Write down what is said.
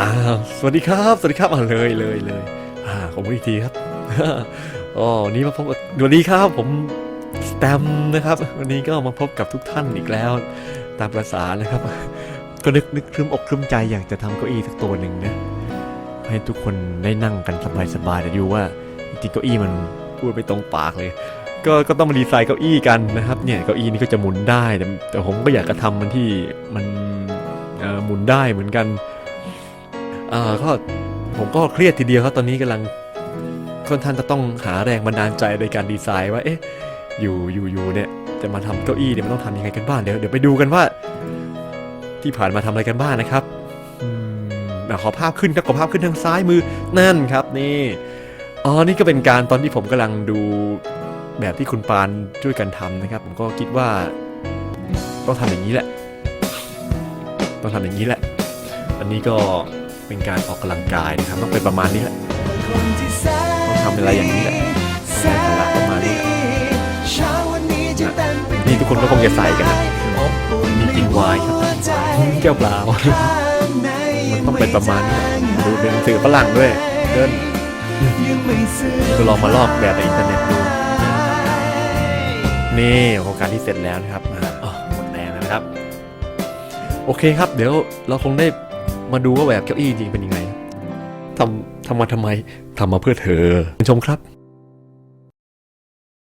อ่าสวัสดีครับ สวัสดีครับอ่าเลยเลยเลยอ่าผมอีกทีครับอ๋อวันนี้มาพบกับสวัสดีครับผมสแตมนะครับ วันนี้ก็มาพบกับทุกท่านอีกแล้ว ตามประสานะครับ ก็นึกนึกครึมอกครึมใจอยากจะทำเก้าอี้สักตัวหนึ่งนะให้ทุกคนได้นั่งกันสบายๆแต่ดูว่าจริงเก้าอี้มันพูดไปตรงปากเลย ก็ก็ต้องมาดีไซน์เก้าอี้กันนะครับเนี่ยเก้าอี้นี่ก็จะหมุนได้แต่แต่ผมก็อยากจะทำมันที่มันหมุนได้เหมือนกัน อ่าก็ผมก็เครียดทีเดียวครับตอนนี้กำลังค่อนข้างจะต้องหาแรงบันดาลใจในการดีไซน์ว่าเอ๊ะอยู่อยู่อยู่เนี่ยจะมาทำเก้าอี้เนี่ยมันต้องทำยังไงกันบ้างเดี๋ยวเดี๋ยวไปดูกันว่า ที่ผ่านมาทำอะไรกันบ้างนะครับอืมขอภาพขึ้นครับขอภาพขึ้นทางซ้ายมือนั่นครับนี่อ๋อนี่ก็เป็นการตอนที่ผมกำลังดูแบบที่คุณปานช่วยกันทำนะครับ ผมก็คิดว่าต้องทำอย่างนี้แหละ ต้องทำอย่างนี้แหละ อันนี้ก็ เป็นการออกกำลังกายนะครับ ต้องเป็นประมาณนี้แหละต้องทำอะไรอย่างนี้แหละต้องใส่พละประมาณนี้แหละนี่ทุกคนก็คงจะใส่กันนะมีกินไวน์ครับแก้วเปล่ามันต้องเป็นประมาณนี้แหละดูเป็นหนังสือฝรั่งด้วยเดินก็ลองมาลอกแบบในอินเทอร์เน็ตดูนี่โครงการที่เสร็จแล้วนะครับอ่าอ๋อหมดแรงแล้วนะครับ โอเคครับ เดี๋ยวเราคงได้ มาดูว่าแบบเก้าอี้จริงเป็นยังไงทำทำมาทำไมทำมาเพื่อเธอชมครับ